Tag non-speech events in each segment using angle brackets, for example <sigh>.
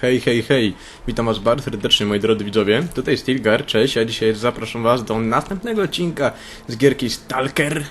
Hej, hej, hej. Witam was bardzo serdecznie, moi drodzy widzowie. Tutaj Stilgar, cześć, a dzisiaj zapraszam was do następnego odcinka z gierki Stalker.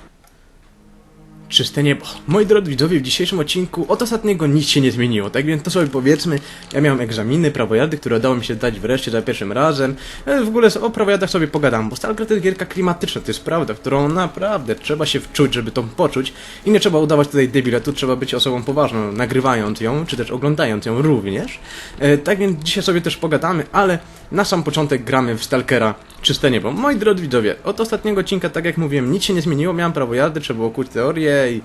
Czyste niebo. Moi drodzy widzowie, w dzisiejszym odcinku od ostatniego nic się nie zmieniło, tak więc to sobie powiedzmy, ja miałem egzaminy, prawo jazdy, które udało mi się zdać wreszcie za pierwszym razem. E, W ogóle o prawo jazdach sobie pogadam, bo Stalker to jest gierka klimatyczna, to jest prawda, w którą naprawdę trzeba się wczuć, żeby to poczuć i nie trzeba udawać tutaj debila, tu trzeba być osobą poważną, nagrywając ją, czy też oglądając ją również. E, tak więc dzisiaj sobie też pogadamy, ale na sam początek gramy w Stalkera Czyste Niebo. Moi drodzy widzowie, od ostatniego odcinka, tak jak mówiłem, nic się nie zmieniło, miałem prawo jazdy, trzeba było kuć teorię i,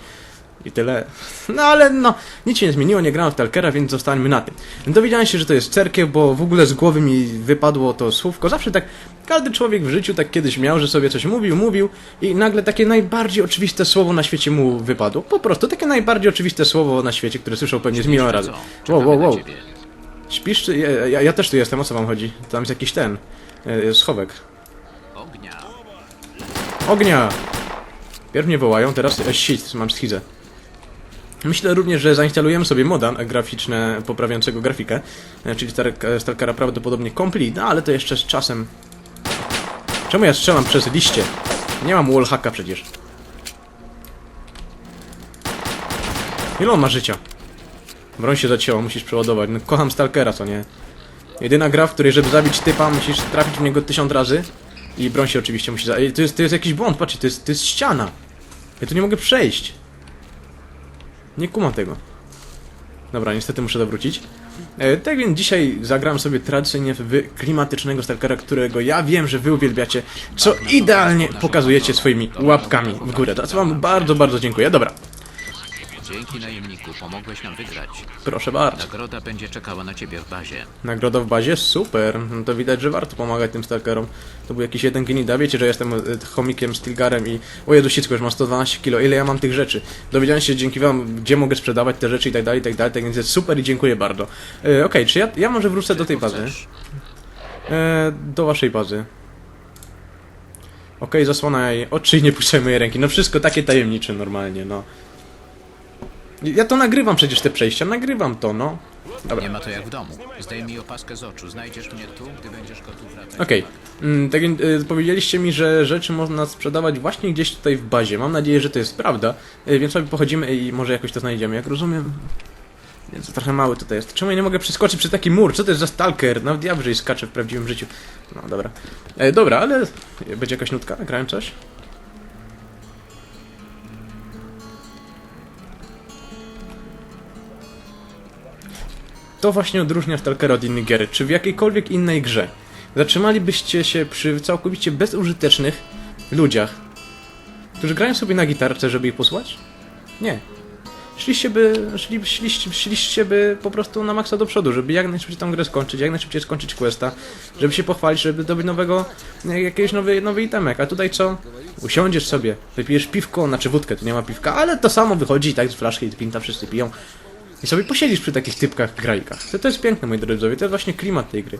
i tyle. <laughs> No ale no, nic się nie zmieniło, nie grałem w Stalkera, więc zostańmy na tym. Dowiedziałem się, że to jest cerkiew, bo w ogóle z głowy mi wypadło to słówko. Zawsze tak, każdy człowiek w życiu tak kiedyś miał, że sobie coś mówił, mówił i nagle takie najbardziej oczywiste słowo na świecie mu wypadło. Po prostu takie najbardziej oczywiste słowo na świecie, które słyszał pewnie z milion razy. Wow, wow, wow. Śpisz czy... Ja, ja, też tu jestem, o co wam chodzi? Tam jest jakiś ten... e, schowek. Ognia. Ognia! Pierw mnie wołają, teraz e, shit, mam schizę. Myślę również, że zainstalujemy sobie moda graficzne poprawiającego grafikę, e, czyli Star- Stalkera prawdopodobnie Complete, no ale to jeszcze z czasem. Czemu ja strzelam przez liście? Nie mam wallhacka przecież. Ile on ma życia? Broń się zacięła, musisz przeładować. No, kocham Stalkera, co nie? Jedyna gra, w której żeby zabić typa, musisz trafić w niego tysiąc razy. I broń się oczywiście musi za... Ej, To jest, to jest jakiś błąd, patrzcie, to jest, to jest ściana. Ja tu nie mogę przejść. Nie kumam tego. Dobra, niestety muszę dowrócić. E, tak więc dzisiaj zagram sobie tradycyjnie w klimatycznego stalkera, którego ja wiem, że wy uwielbiacie, co idealnie pokazujecie swoimi łapkami w górę. Za co wam bardzo, bardzo dziękuję. Dobra, Dzięki najemniku pomogłeś nam wygrać. proszę bardzo. Nagroda będzie czekała na ciebie w bazie. Nagroda w bazie? Super. No to widać, że warto pomagać tym stalkerom. To był jakiś jeden genida. Wiecie, że jestem e, chomikiem, stilgarem i... O Jezu, już mam 112 kilo. Ile ja mam tych rzeczy? Dowiedziałem się dzięki wam, gdzie mogę sprzedawać te rzeczy i tak dalej, i tak dalej. Tak więc jest super i dziękuję bardzo. E, Okej, czy ja, ja może wrócę do tej bazy? E, do waszej bazy. Okej, zasłona jej oczy i nie puszczaj mojej ręki. No wszystko takie tajemnicze normalnie, no. Ja to nagrywam przecież te przejścia, nagrywam to, no. Dobra. Nie ma to jak w domu. Zdejmij opaskę z oczu. Znajdziesz mnie tu, gdy będziesz gotów wracać. Okej. Mm, Tak więc y, powiedzieliście mi, że rzeczy można sprzedawać właśnie gdzieś tutaj w bazie. Mam nadzieję, że to jest prawda, y, więc sobie pochodzimy i może jakoś to znajdziemy. Jak rozumiem... Jest trochę mały tutaj jest. Czemu ja nie mogę przeskoczyć przez taki mur? Co to jest za stalker? Nawet ja wyżej skaczę w prawdziwym życiu. No dobra. E, dobra, ale będzie jakaś nutka? Grałem coś? To właśnie odróżnia Stalkera od innych gier. Czy w jakiejkolwiek innej grze zatrzymalibyście się przy całkowicie bezużytecznych ludziach, którzy grają sobie na gitarce, żeby ich posłać? Nie. Szliście by, szli, szliście, szliście by po prostu na maksa do przodu, żeby jak najszybciej tą grę skończyć, jak najszybciej skończyć questa, żeby się pochwalić, żeby zdobyć nowego, e, jakiegoś nowy, nowy itemek. A tutaj co? Usiądziesz sobie, wypijesz piwko, znaczy wódkę, tu nie ma piwka, ale to samo wychodzi, tak z flaszki i pinta wszyscy piją. I sobie posiedzisz przy takich typkach grajkach. To, to jest piękne, moi drodzy, to jest właśnie klimat tej gry.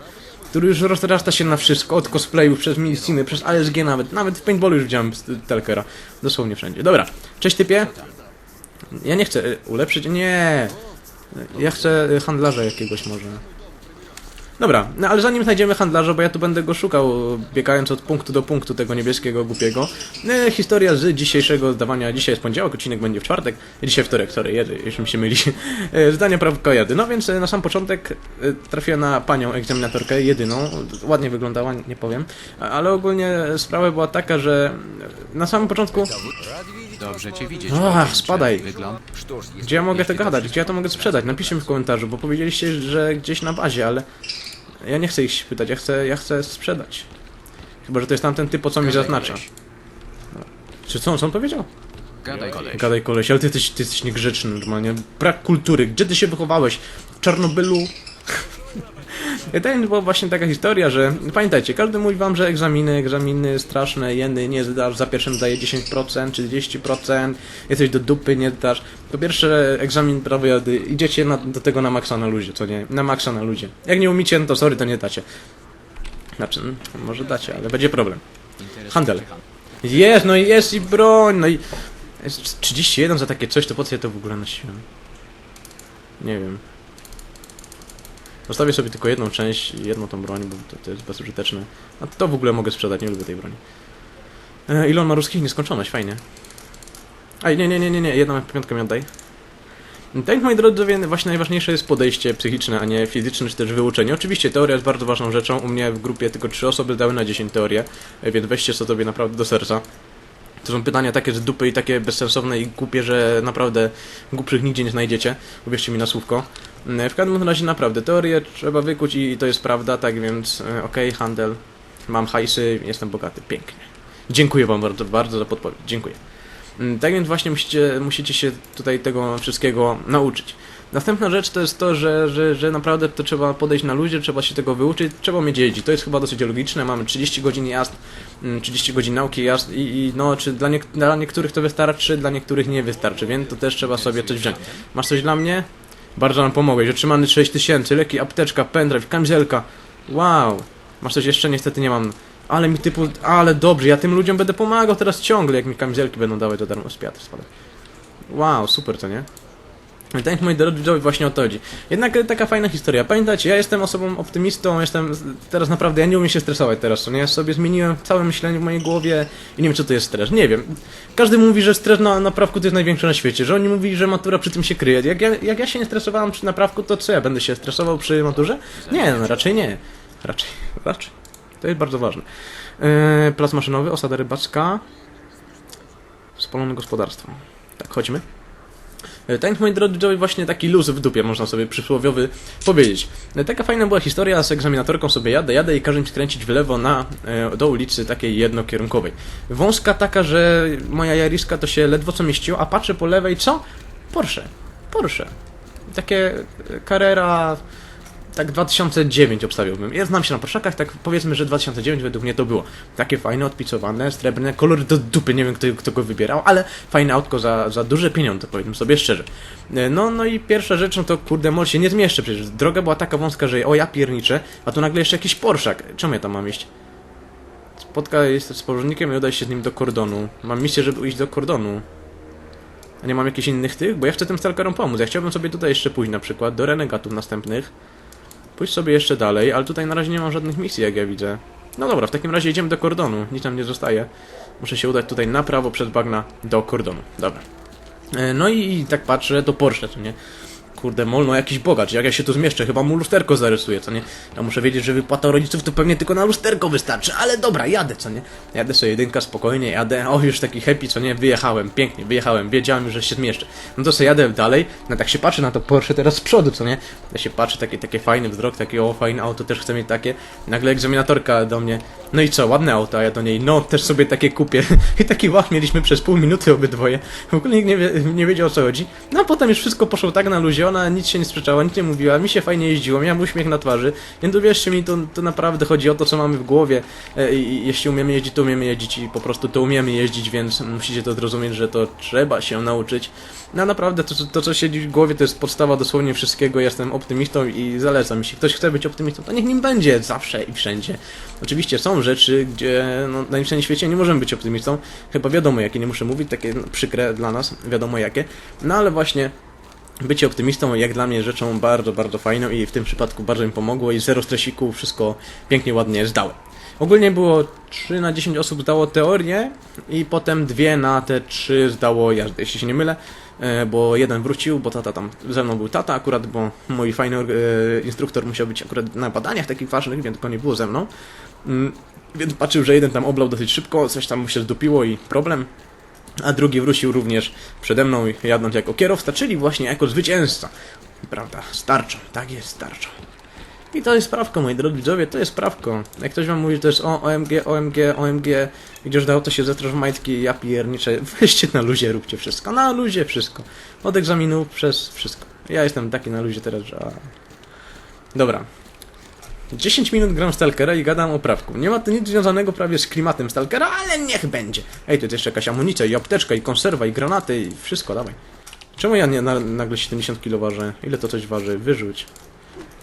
Który już rozrasta się na wszystko, od cosplayów, przez miliciny, przez ASG nawet. Nawet w paintballu już widziałem Stalkera. Dosłownie wszędzie. Dobra, cześć typie. Ja nie chcę y, ulepszyć, nie. Ja chcę handlarza jakiegoś może. Dobra, no ale zanim znajdziemy handlarza, bo ja tu będę go szukał, biegając od punktu do punktu tego niebieskiego głupiego. E, historia z dzisiejszego zdawania, dzisiaj jest poniedziałek, odcinek będzie w czwartek, dzisiaj wtorek, sorry, jedy, jeśli mi się myli. <laughs> E, zdania prawka jady. No więc e, na sam początek e, trafiłem na panią egzaminatorkę, jedyną, ładnie wyglądała, nie powiem, ale ogólnie sprawa była taka, że na samym początku, Dobrze cię widzieć. Ach, spadaj. Gdzie ja mogę to gadać, gdzie ja to mogę sprzedać, napiszcie mi w komentarzu, bo powiedzieliście, że gdzieś na bazie, ale ja nie chcę ich pytać, ja chcę, ja chcę sprzedać. Chyba, że to jest tamten typ, o co mi Gadaj, zaznacza. koleś. Czy co, co on powiedział? Gadaj koleś. Gadaj koleś, ale ty jesteś, ty jesteś niegrzeczny normalnie. Brak kultury. Gdzie ty się wychowałeś? W Czarnobylu? To była właśnie taka historia, że pamiętajcie, każdy mówi wam, że egzaminy, egzaminy straszne, jeny nie zdasz, za pierwszym daje 10% czy 30%, jesteś do dupy, nie zdasz. Po pierwsze, egzamin prawo jazdy, idziecie na, do tego na maksa na luzie, co nie? Na maksa na luzie. Jak nie umiecie, no to sorry, to nie dacie. Znaczy, mm, może dacie, ale będzie problem. Handel. Jest, no i jest i broń, no i... Jest 31 za takie coś, to po co ja to w ogóle nosiłem? Nie wiem. Zostawię sobie tylko jedną część, jedną tą broń, bo to, to jest bezużyteczne. A to w ogóle mogę sprzedać, nie lubię tej broni. E, ile on ma ruskich? Nieskończoność, fajnie. Aj, nie, nie, nie, nie, nie, jedną piątkę mi oddaj. Tak, moi drodzy, właśnie najważniejsze jest podejście psychiczne, a nie fizyczne, czy też wyuczenie. Oczywiście teoria jest bardzo ważną rzeczą. U mnie w grupie tylko 3 osoby dały na 10 teorię, e, więc weźcie to sobie naprawdę do serca. To są pytania takie z dupy i takie bezsensowne i głupie, że naprawdę głupszych nigdzie nie znajdziecie. Uwierzcie mi na słówko. Mm, W każdym razie naprawdę, teorię trzeba wykuć i to jest prawda, tak więc e, okej, handel. Mam hajsy, jestem bogaty, pięknie. Dziękuję wam bardzo, bardzo za podpowiedź, dziękuję. Mm, Tak więc właśnie musicie, musicie się tutaj tego wszystkiego nauczyć. Następna rzecz to jest to, że, że, że naprawdę to trzeba podejść na luzie, trzeba się tego wyuczyć, trzeba mieć jeździć. To jest chyba dosyć logiczne, mamy 30 godzin jazd, mm, 30 godzin nauki jazd i, i no, czy dla, niek- dla niektórych to wystarczy, dla niektórych nie wystarczy, więc to też trzeba sobie coś wziąć. Masz coś dla mnie? Bardzo nam pomogłeś. Otrzymany 6000, leki, apteczka, pendrive, kamizelka. Wow. Masz coś jeszcze? Niestety nie mam. Ale mi typu... Ale dobrze, ja tym ludziom będę pomagał teraz ciągle, jak mi kamizelki będą dawać za darmo. Spiatr spadać. Wow, super, to nie? I tak, moi drodzy właśnie o to chodzi. Jednak taka fajna historia. Pamiętajcie, ja jestem osobą optymistą, jestem teraz naprawdę, ja nie umiem się stresować teraz, nie? Ja sobie zmieniłem całe myślenie w mojej głowie i nie wiem, co to jest stres. Nie wiem. Każdy mówi, że stres na naprawku to jest największy na świecie, że oni mówili, że matura przy tym się kryje. Jak ja, jak ja się nie stresowałem przy naprawku, to co ja będę się stresował przy maturze? Nie, no raczej nie. Raczej, raczej. To jest bardzo ważne. Eee, plac maszynowy, osada rybacka. Spalone gospodarstwo. Tak, chodźmy. E, Tak, moi drodzy widzowie, właśnie taki luz w dupie, można sobie przysłowiowy powiedzieć. E, Taka fajna była historia, z egzaminatorką sobie jadę, jadę i każe mi skręcić w lewo na, e, do ulicy takiej jednokierunkowej. Wąska taka, że moja jariska to się ledwo co mieściło, a patrzę po lewej, co? Porsche. Porsche. Takie Carrera... Tak 2009 obstawiłbym. Ja znam się na Porszakach, tak powiedzmy, że 2009 według mnie to było. Takie fajne, odpicowane, srebrne, kolory do dupy, nie wiem kto, kto go wybierał, ale fajne autko za, za duże pieniądze, powiem sobie szczerze. E, No, no i pierwsza rzecz, no to kurde, mol się nie zmieszczę przecież. Droga była taka wąska, że o ja pierniczę, a tu nagle jeszcze jakiś Porszak. Czemu ja tam mam iść? Spotkaj się z podróżnikiem i udaj się z nim do kordonu. Mam misję, żeby iść do kordonu. A nie mam jakichś innych tych? Bo ja chcę tym stalkerom pomóc. Ja chciałbym sobie tutaj jeszcze pójść na przykład do renegatów następnych. Pójść sobie jeszcze dalej, ale tutaj na razie nie mam żadnych misji, jak ja widzę. No dobra, w takim razie idziemy do kordonu. Nic nam nie zostaje. Muszę się udać tutaj na prawo przez bagna do kordonu. Dobra. E, No i, tak patrzę, to Porsche, co nie? Kurde, mol, no jakiś bogacz, jak ja się tu zmieszczę, chyba mu lusterko zarysuję, co nie? Ja muszę wiedzieć, że wypłata rodziców to pewnie tylko na lusterko wystarczy, ale dobra, jadę, co nie? Jadę sobie jedynka, spokojnie, jadę, o już taki happy, co nie? Wyjechałem, pięknie, wyjechałem, wiedziałem, że się zmieszczę. No to sobie jadę dalej, no tak się patrzę na to Porsche teraz z przodu, co nie? Ja się patrzę, taki, taki fajny wzrok, takie o, fajne auto, też chcę mieć takie. Nagle egzaminatorka do mnie, no i co, ładne auto, a ja do niej, no też sobie takie kupię. <laughs> I taki łach mieliśmy przez pół minuty obydwoje. W ogóle nikt nie, wie, nie wiedział o co chodzi. No a potem już wszystko poszło tak na luzie, ona nic się nie sprzeczała, nic nie mówiła, mi się fajnie jeździło, miałem uśmiech na twarzy. Więc uwierzcie mi, to, to naprawdę chodzi o to, co mamy w głowie. E, I jeśli umiemy jeździć, to umiemy jeździć i po prostu to umiemy jeździć, więc musicie to zrozumieć, że to trzeba się nauczyć. No naprawdę, to, to co siedzi w głowie, to jest podstawa dosłownie wszystkiego. Jestem optymistą i zalecam. Jeśli ktoś chce być optymistą, to niech nim będzie zawsze i wszędzie. Oczywiście są rzeczy, gdzie no, na niczym świecie nie możemy być optymistą. Chyba wiadomo, jakie nie muszę mówić, takie no, przykre dla nas, wiadomo jakie. No ale właśnie bycie optymistą jak dla mnie rzeczą bardzo, bardzo fajną i w tym przypadku bardzo mi pomogło i zero stresiku, wszystko pięknie, ładnie zdałem. Ogólnie było 3 na 10 osób zdało teorię i potem 2 na te 3 zdało jazdę, jeśli się nie mylę, e, bo jeden wrócił, bo tata tam, ze mną był tata akurat, bo mój fajny e, instruktor musiał być akurat na badaniach takich ważnych, więc go nie było ze mną. Mm, Więc patrzył, że jeden tam oblał dosyć szybko, coś tam mu się zdupiło i problem. A drugi wrócił również przede mną, jadąc jako kierowca, czyli właśnie jako zwycięzca. Prawda, starczą, tak jest, starczą. I to jest sprawko, moi drodzy widzowie, to jest sprawko. Jak ktoś wam mówi, że to jest o, OMG, OMG, OMG, gdzież dało to się zetrasz w majtki, ja pierniczę, <laughs> weźcie na luzie, róbcie wszystko, na luzie wszystko. Od egzaminu przez wszystko. Ja jestem taki na luzie teraz, że... Dobra. 10 minut gram Stalkera i gadam o prawku. Nie ma to nic związanego prawie z klimatem Stalkera, ale niech będzie. Ej, to jest jeszcze jakaś amunicja i apteczka i konserwa i granaty i wszystko, dawaj. Czemu ja nie, na, nagle 70 kg ważę? Ile to coś waży? Wyrzuć.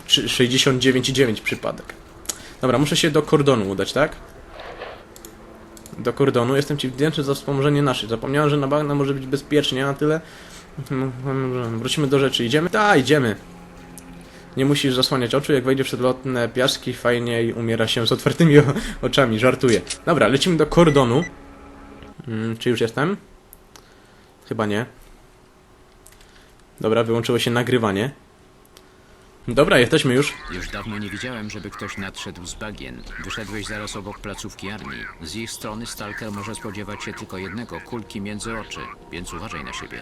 Trzy- 69,9 przypadek. Dobra, muszę się do kordonu udać, tak? Do kordonu. Jestem ci wdzięczny za wspomożenie naszych. Zapomniałem, że na bagna może być bezpiecznie, a tyle. Mhm, Wrócimy do rzeczy. Idziemy? Tak, idziemy. Nie musisz zasłaniać oczu, jak wejdziesz w odlotne piaski, fajniej umiera się z otwartymi oczami, żartuję. Dobra, lecimy do kordonu. Mm, czy już jestem? Chyba nie. Dobra, wyłączyło się nagrywanie. Dobra, jesteśmy już. Już dawno nie widziałem, żeby ktoś nadszedł z bagien. Wyszedłeś zaraz obok placówki armii. Z ich strony Stalker może spodziewać się tylko jednego, kulki między oczy, więc uważaj na siebie.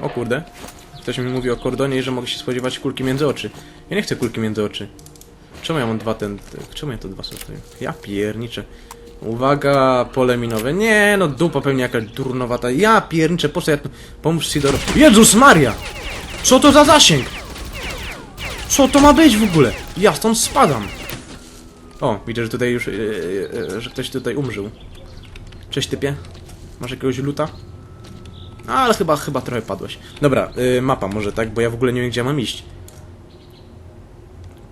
O kurde. Ktoś mi mówi o kordonie i że mogę się spodziewać kulki między oczy. Ja nie chcę kulki między oczy. Czemu ja mam dwa ten... te- Czemu ja to dwa są tutaj? Ja pierniczę. Uwaga, pole minowe. Nie, no dupa pewnie jakaś durnowata. Ja pierniczę, po co ja. Pomóż Sidor... Jezus Maria! Co to za zasięg? Co to ma być w ogóle? Ja stąd spadam. O, widzę, że tutaj już... Yy, yy, że ktoś tutaj umrzył. Cześć typie. Masz jakiegoś luta? Ale chyba, chyba trochę padłeś. Dobra, y, mapa może, tak? Bo ja w ogóle nie wiem, gdzie mam iść.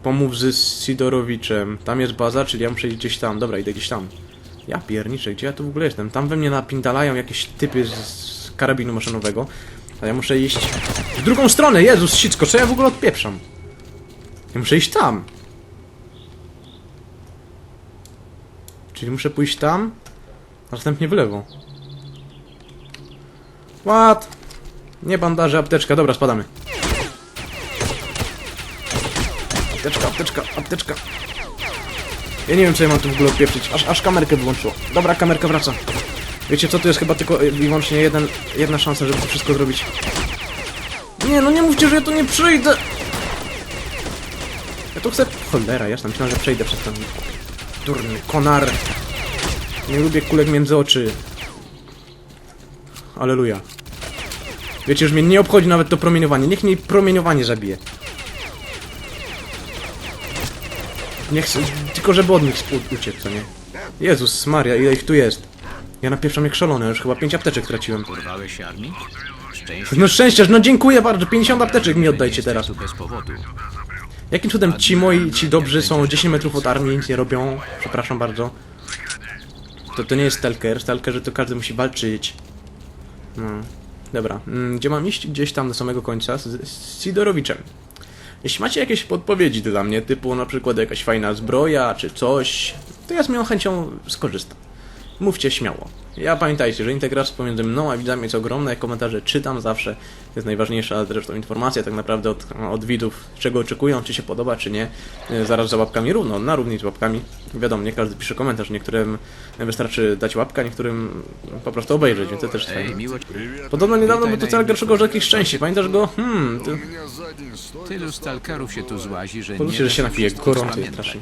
Pomów z Sidorowiczem. Tam jest baza, czyli ja muszę iść gdzieś tam. Dobra, idę gdzieś tam. Ja pierniczę, gdzie ja tu w ogóle jestem? Tam we mnie napindalają jakieś typy z, z karabinu maszynowego. A ja muszę iść w drugą stronę. Jezus, sicko, co ja w ogóle odpieprzam? Ja muszę iść tam. Czyli muszę pójść tam, a następnie w lewo. What? Nie bandaże, apteczka. Dobra, spadamy. Apteczka, apteczka, apteczka. Ja nie wiem, co ja mam tu w ogóle odpieprzyć. Aż, aż kamerkę wyłączyło. Dobra, kamerka wraca. Wiecie co, to jest chyba tylko i wyłącznie jeden, jedna szansa, żeby to wszystko zrobić. Nie, no nie mówcie, że ja tu nie przyjdę! Ja tu chcę... Cholera, jasna, myślałem, że przejdę przez ten... Durny konar. Nie lubię kulek między oczy. Aleluja. Wiecie, już mnie nie obchodzi nawet to promieniowanie. Niech mnie promieniowanie zabije. Nie chcę, tylko żeby od nich uciec, co nie? Jezus Maria, ile ich tu jest? Ja napieprzam jak szalony, już chyba 5 apteczek straciłem. Urwałeś się armii? Szczęście. No szczęście, no dziękuję bardzo, 50 apteczek mi oddajcie teraz. Jakim cudem ci moi, ci dobrzy są 10 metrów od armii, nic nie robią? Przepraszam bardzo. To, to nie jest stalker, stalkerzy to każdy musi walczyć. No. Dobra, mm, gdzie mam iść? Gdzieś tam do samego końca z, z Sidorowiczem. Jeśli macie jakieś podpowiedzi dla mnie, typu na przykład jakaś fajna zbroja, czy coś, to ja z miłą chęcią skorzystam. Mówcie śmiało. Ja pamiętajcie, że integracja pomiędzy mną a widzami jest ogromna, jak komentarze czytam zawsze. To jest najważniejsza zresztą informacja tak naprawdę od, od widzów, czego oczekują, czy się podoba, czy nie. E, Zaraz za łapkami równo, na równi z łapkami. Wiadomo, nie każdy pisze komentarz, niektórym wystarczy dać łapkę, niektórym po prostu obejrzeć, więc to też jest fajne. Podobno niedawno był to Witaj, Celgar szukał jakieś szczęście, pamiętasz go? Hmm, to... Tylu Stalkerów się tu złazi, że nie że się napije, gorąco spamiętać. strasznie.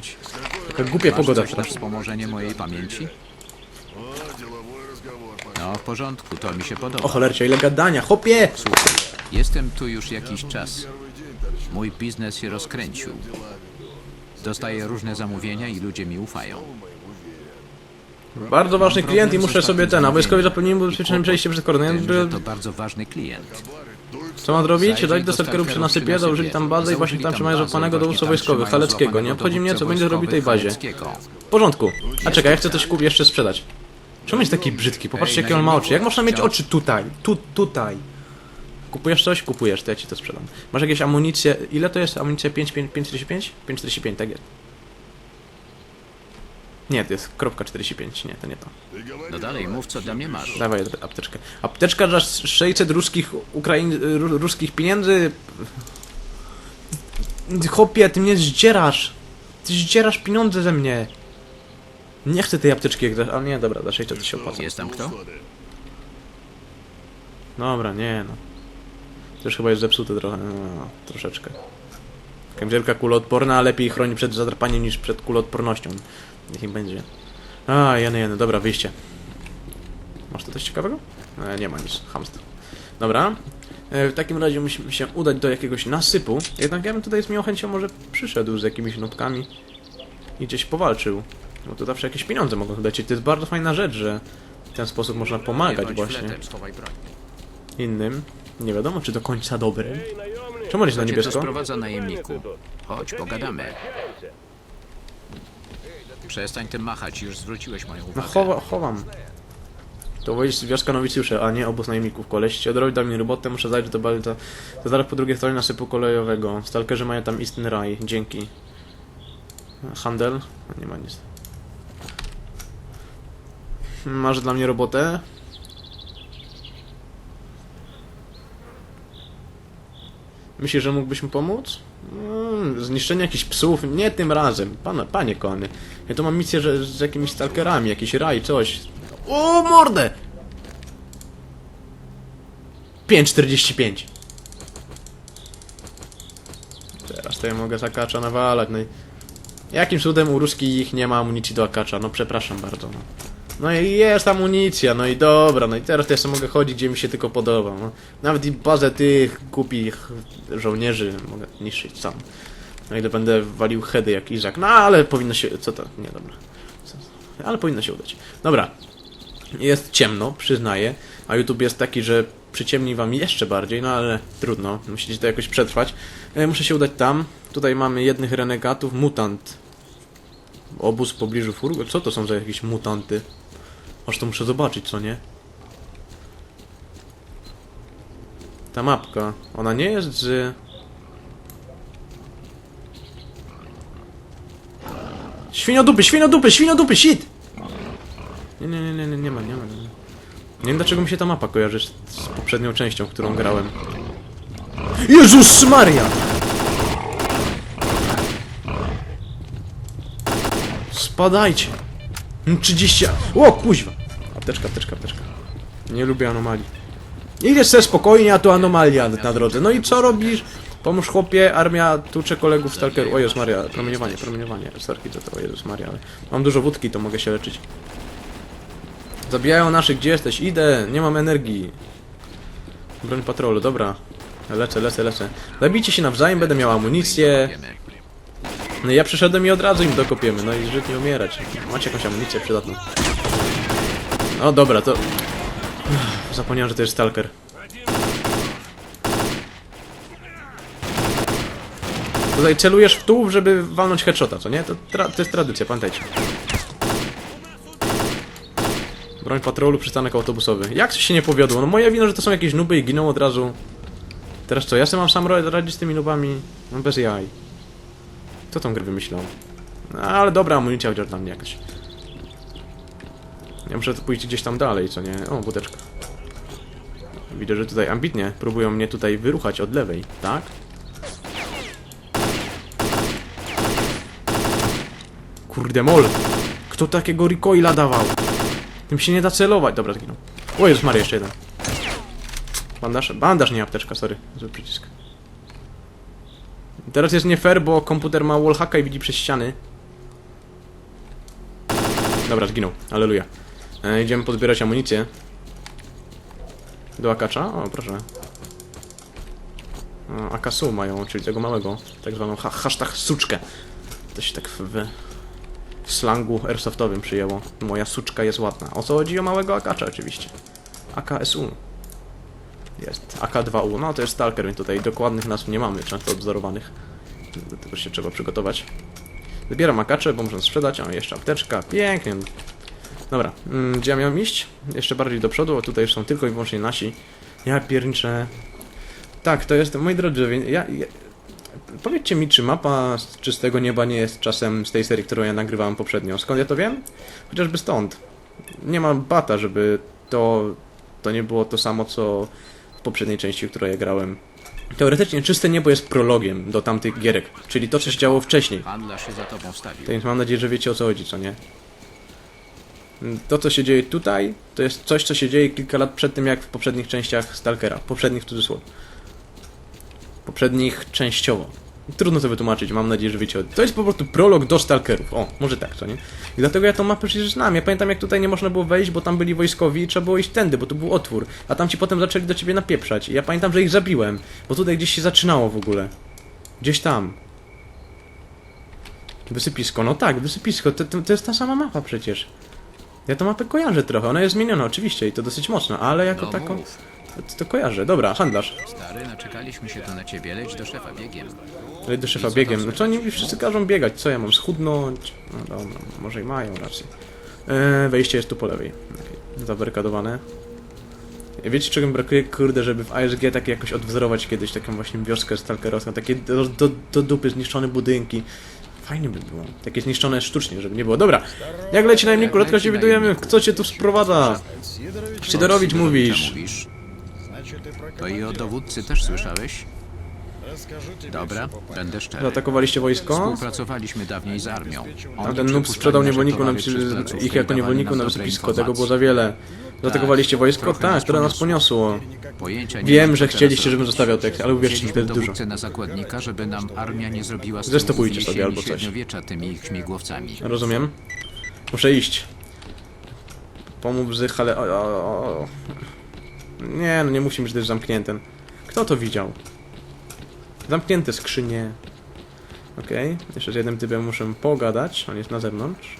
Taka głupia pogoda strasznie. wspomożenie mojej pamięci? No, w porządku, to mi się podoba. O cholercie, ile gadania, hopie! Słuchaj, jestem tu już jakiś czas. Mój biznes się rozkręcił. Dostaję różne zamówienia i ludzie mi ufają. Bardzo ważny klient i muszę sobie ten, a wojskowi zapewniłem bezpieczne przejście przez kordon. Tym, że to bardzo ważny klient. Co mam zrobić? Dać do stalkerów przy nasypie, założyli tam bazę i właśnie tam trzymają złapanego dowódcę wojskowych, Haleckiego. Nie obchodzi mnie, co będzie robił tej bazie. W porządku. A czekaj, ja chcę coś kupić jeszcze sprzedać. Czemu jest taki brzydki? Popatrzcie, jakie on ma oczy. Jak można mieć oczy tutaj? Tu, tutaj. Kupujesz coś? Kupujesz, to ja ci to sprzedam. Masz jakieś amunicje? Ile to jest amunicja? 5, 5, 545? 545, tak jest. Nie, to jest kropka 45, nie, to nie to. No dalej, mów co dla mnie masz. Dawaj apteczkę. Apteczka za 600 ruskich Ukraiń... ru- ruskich pieniędzy... Chłopie, ty mnie zdzierasz! Ty zdzierasz pieniądze ze mnie! Nie chcę tej apteczki jak za... A nie, dobra, za 600 to się opłaca. Jest tam kto? Dobra, nie no. To już chyba jest zepsute trochę, no, troszeczkę. Kamizelka kuloodporna, lepiej chroni przed zadrapaniem niż przed kuloodpornością. Niech im będzie. A, jeny, jeny, dobra, wyjście. Masz tu coś ciekawego? E, nie ma nic, hamstwo. Dobra. E, w takim razie musimy się udać do jakiegoś nasypu. Jednak ja bym tutaj z miłą chęcią może przyszedł z jakimiś nutkami i gdzieś powalczył. Bo to zawsze jakieś pieniądze mogą lecieć. To jest bardzo fajna rzecz, że w ten sposób można pomagać właśnie innym. Nie wiadomo, czy do końca dobrym. Czemu jest na to niebiesko? sprowadza, najemniku? Chodź, pogadamy. Przestań tym machać, już zwróciłeś moją No uwagę. chowa, chowam. To jest wioska nowicjuszy, a nie obóz najemników. Koleś odrobi, da mi robotę, muszę zajrzeć do Balta. To zaraz po drugiej stronie nasypu kolejowego. Stalkerzy mają tam istny raj. Dzięki. Handel? Nie ma nic. Masz dla mnie robotę? Myślisz, że mógłbyś mi pomóc? Mm, zniszczenie jakichś psów? Nie tym razem. Pana, panie kony. Ja tu mam misję, że z jakimiś stalkerami, jakiś raj, coś. O, mordę! 5,45. Teraz to ja mogę z akacza nawalać, no i... Jakim cudem u ruskich nie ma amunicji do akacza? No przepraszam bardzo, no. No i jest amunicja, no i dobra, no i teraz sobie mogę chodzić, gdzie mi się tylko podoba, no. Nawet i bazę tych głupich żołnierzy mogę niszczyć sam. No ile będę walił heady jak Izak, no ale powinno się... co to? Nie, dobra. Ale powinno się udać. Dobra. Jest ciemno, przyznaję, a YouTube jest taki, że przyciemni wam jeszcze bardziej, no ale trudno, musicie to jakoś przetrwać. E, muszę się udać tam. Tutaj mamy jednych renegatów, mutant. Obóz w pobliżu furgo. Co to są za jakieś mutanty? Aż to muszę zobaczyć, co nie? Ta mapka, ona nie jest z... Świniodupy, świniodupy, świniodupy, shit! Nie, nie, nie, nie, nie, nie ma, nie ma. Nie, ma. nie wiem dlaczego mi się ta mapa kojarzy z, z poprzednią częścią, którą grałem. Jezus Maria! Spadajcie! Mm, 30... O, kuźwa! Apteczka, apteczka, apteczka. Nie lubię anomalii. Idziesz sobie spokojnie, a tu anomalia na drodze. No i co robisz? Pomóż chłopie, armia tucze kolegów stalkerów. O Jezus Maria, promieniowanie, promieniowanie. Starki to to, o Jezus Maria, ale mam dużo wódki, to mogę się leczyć. Zabijają naszych, gdzie jesteś? Idę, nie mam energii. Broń patrolu, dobra. Lecę, lecę, lecę. Zabijcie się nawzajem, będę miał amunicję. No ja przyszedłem i od razu im dokopiemy, no i żyć nie umierać. Macie jakąś amunicję przydatną. No dobra, to... Zapomniałem, że to jest stalker. Tutaj celujesz w tułów, żeby walnąć headshota, co nie? To, to jest tradycja, pamiętajcie. Broń patrolu, przystanek autobusowy. Jak coś się nie powiodło? No moja wina, że to są jakieś nuby i giną od razu. Teraz co, ja sobie mam sam radzić z tymi nubami? No bez jaj. Kto tą grę wymyślał? No, ale dobra, amunicja chociaż dla mnie jakaś. Ja muszę pójść gdzieś tam dalej, co nie? O, budeczka. Widzę, że tutaj ambitnie próbują mnie tutaj wyruchać od lewej, tak? Kurde mol! Kto takiego recoila dawał? Tym się nie da celować. Dobra, zginął. O Jezus Maria, jeszcze jeden. Bandaż? Bandaż, nie apteczka, sorry. Zły przycisk. Teraz jest nie fair, bo komputer ma wallhacka i widzi przez ściany. Dobra, zginął. Aleluja. E, idziemy pozbierać amunicję. Do akacza? O, proszę. O, Akasu mają, czyli tego małego. Tak zwaną ha hashtag suczkę. To się tak w, w slangu airsoftowym przyjęło. Moja suczka jest ładna. O co chodzi o małego akacza oczywiście. AKSU. Jest. AK2U. No to jest Stalker, więc tutaj dokładnych nazw nie mamy, często odwzorowanych. Do tego się trzeba przygotować. Zbieram akacze, bo muszę sprzedać. O, jeszcze apteczka. Pięknie. Dobra, mm, gdzie ja miałem iść? Jeszcze bardziej do przodu, a tutaj już są tylko i wyłącznie nasi. Ja pierniczę. Tak, to jest, moi drodzy, ja, ja, powiedzcie mi, czy mapa z czystego nieba nie jest czasem z tej serii, którą ja nagrywałem poprzednio. Skąd ja to wiem? Chociażby stąd. Nie ma bata, żeby to, to nie było to samo, co w poprzedniej części, w której ja grałem. Teoretycznie czyste niebo jest prologiem do tamtych gierek, czyli to, co się działo wcześniej. Handlarz się za tobą stawił. To więc mam nadzieję, że wiecie o co chodzi, co nie? To, co się dzieje tutaj, to jest coś, co się dzieje kilka lat przed tym, jak w poprzednich częściach Stalkera. Poprzednich w cudzysłowie. Poprzednich częściowo. Trudno to wytłumaczyć, mam nadzieję, że wiecie To jest po prostu prolog do Stalkerów. O, może tak, co nie? I dlatego ja tą mapę przecież znam. Ja pamiętam, jak tutaj nie można było wejść, bo tam byli wojskowi i trzeba było iść tędy, bo tu był otwór. A tam ci potem zaczęli do ciebie napieprzać. I ja pamiętam, że ich zabiłem, bo tutaj gdzieś się zaczynało w ogóle. Gdzieś tam. Wysypisko, no tak, wysypisko, to, to, to jest ta sama mapa przecież. Ja tą mapę kojarzę trochę, ona jest zmieniona oczywiście i to dosyć mocno, ale jako No taką... mów. To, to kojarzę, dobra, handlarz. Stary, naczekaliśmy się tu na ciebie, leć do szefa biegiem. Ale do szefa biegiem, no co oni mi wszyscy każą biegać, co ja mam schudnąć? No dobra, może i mają rację. E, wejście jest tu po lewej. Zabarykadowane. Wiecie czego mi brakuje, kurde, żeby w ASG tak jakoś odwzorować kiedyś taką właśnie wioskę stalkerowską, takie do, do, do dupy zniszczone budynki. Fajnie by było. Takie zniszczone sztucznie, żeby nie było. Dobra, jak leci najemniku, rzadko się widujemy. Kto cię tu sprowadza? Szydorowicz mówisz. To i o dowódcy też słyszałeś? Dobra, będę szczery. Zaatakowaliście wojsko? Współpracowaliśmy dawniej z armią. A ten noob sprzedał niewolników na towary przez wysy- placówkę ich jako niewolników nam na wysypisko. Tego było za wiele. Zaatakowaliście wojsko? Tak, które nas poniosło. Wiem, że chcieliście, żebym zostawiał tekst, ale uwierzcie, mi, jest dużo. na zakładnika, żeby nam armia nie zrobiła Zestopujcie sobie albo coś. tymi śmigłowcami. Rozumiem. Muszę iść. Pomów Zych, ale... O, o, o. Nie, no nie musi być też zamknięty. Kto to widział? Zamknięte skrzynie. Okej, jeszcze z jednym typem muszę pogadać. On jest na zewnątrz.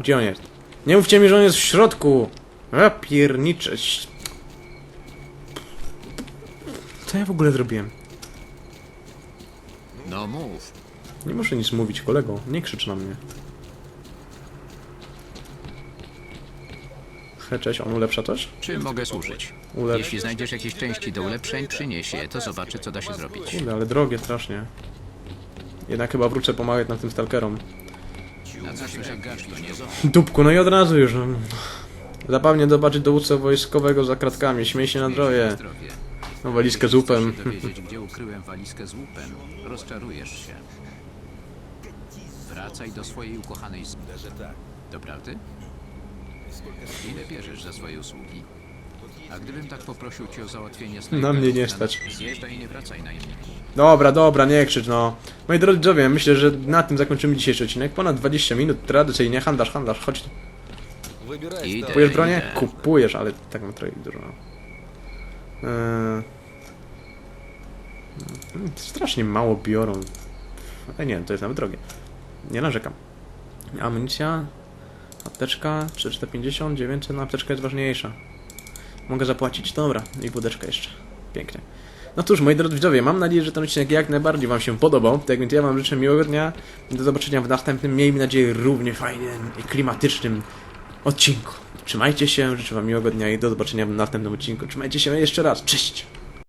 Gdzie on jest? Nie mówcie mi, że on jest w środku! A piernicze. Co ja w ogóle zrobiłem? No mów. Nie muszę nic mówić, kolego. Nie krzycz na mnie. Cześć, on ulepsza coś? Czym mogę służyć? Ulepsz. Jeśli znajdziesz jakieś części do ulepszeń, przynieś je, to zobaczę, co da się zrobić. Kurde, ale drogie strasznie. Jednak chyba wrócę pomagać na tym stalkerom. Dupku, no i od razu już. Zabawnie zobaczyć dowódcę wojskowego za kratkami. Śmiej się na zdrowie. No, walizkę z łupem. Gdzie ukryłem walizkę z łupem. Rozczarujesz się. Wracaj do swojej ukochanej z... Doprawdy? Ile bierzesz za swoje usługi? A gdybym tak poprosił cię o załatwienie Na mnie nie stać. Zjeżdżaj i nie wracaj na Dobra, dobra, nie krzycz, no. Moi drodzy widzowie, myślę, że na tym zakończymy dzisiejszy odcinek. Ponad 20 minut, tradycyjnie. Handlarz, handlarz, chodź. Idę, Kupujesz bronię? idę. Kupujesz, ale tak mam trochę dużo. Mm, Strasznie mało biorą. Ale nie, to jest nawet drogie. Nie narzekam. Amunicja, apteczka, 3450, 900, no apteczka jest ważniejsza. Mogę zapłacić? Dobra, i wódeczka jeszcze. Pięknie. No cóż, moi drodzy widzowie, mam nadzieję, że ten odcinek jak najbardziej Wam się podobał. Tak więc ja Wam życzę miłego dnia. Do zobaczenia w następnym, miejmy nadzieję, równie fajnym i klimatycznym odcinku. Trzymajcie się, życzę Wam miłego dnia i do zobaczenia w następnym odcinku. Trzymajcie się jeszcze raz, cześć!